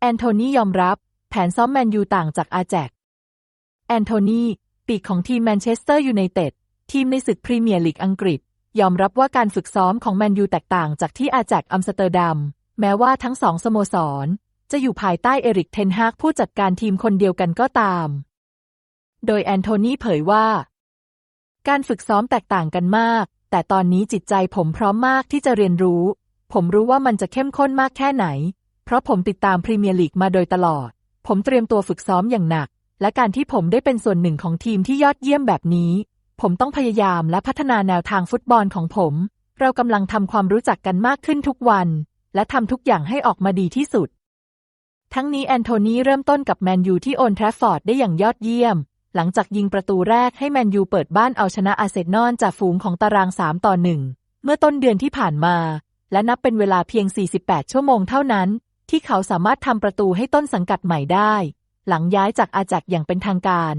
แอนโทนียอมรับ แผนซ้อมแมนยูต่างจากอาแจก แอนโทนีปีกของทีมแมนเชสเตอร์ยูไนเต็ดทีมในศึกพรีเมียร์ลีกอังกฤษ ยอมรับว่าการฝึกซ้อมของแมนยูแตกต่างจากที่อาแจกอัมสเตอร์ดัม แม้ว่าทั้งสองสโมสร จะอยู่ภายใต้เอริกเทนฮากผู้จัดการทีมคนเดียวกันก็ตาม โดยแอนโทนีเผยว่า การฝึกซ้อมแตกต่างกันมาก แต่ตอนนี้จิตใจผมพร้อมมากที่จะเรียนรู้ ผมรู้ว่ามันจะเข้มข้นมากแค่ไหน เพราะผมติดตามพรีเมียร์ลีกมาโดยตลอด ผมเตรียมตัวฝึกซ้อมอย่างหนัก และการที่ผมได้เป็นส่วนหนึ่งของทีมที่ยอดเยี่ยมแบบนี้ ผมต้องพยายามและพัฒนาแนวทางฟุตบอลของผม เรากำลังทำความรู้จักกันมากขึ้นทุกวัน และทำทุกอย่างให้ออกมาดีที่สุด ทั้งนี้แอนโทนีเริ่มต้นกับแมนยูที่โอนแทรฟฟอร์ดได้อย่างยอดเยี่ยม หลังจากยิงประตูแรกให้แมนยูเปิดบ้านเอาชนะอาเซนอลจากฝูงของตาราง3ต่อ1เมื่อต้นเดือนที่ผ่านมา และนับเป็นเวลาเพียง 48 ชั่วโมงเท่านั้น ที่เขาสามารถทำประตูให้ต้นสังกัดใหม่ได้ หลังย้ายจากอาแจกอย่างเป็นทางการ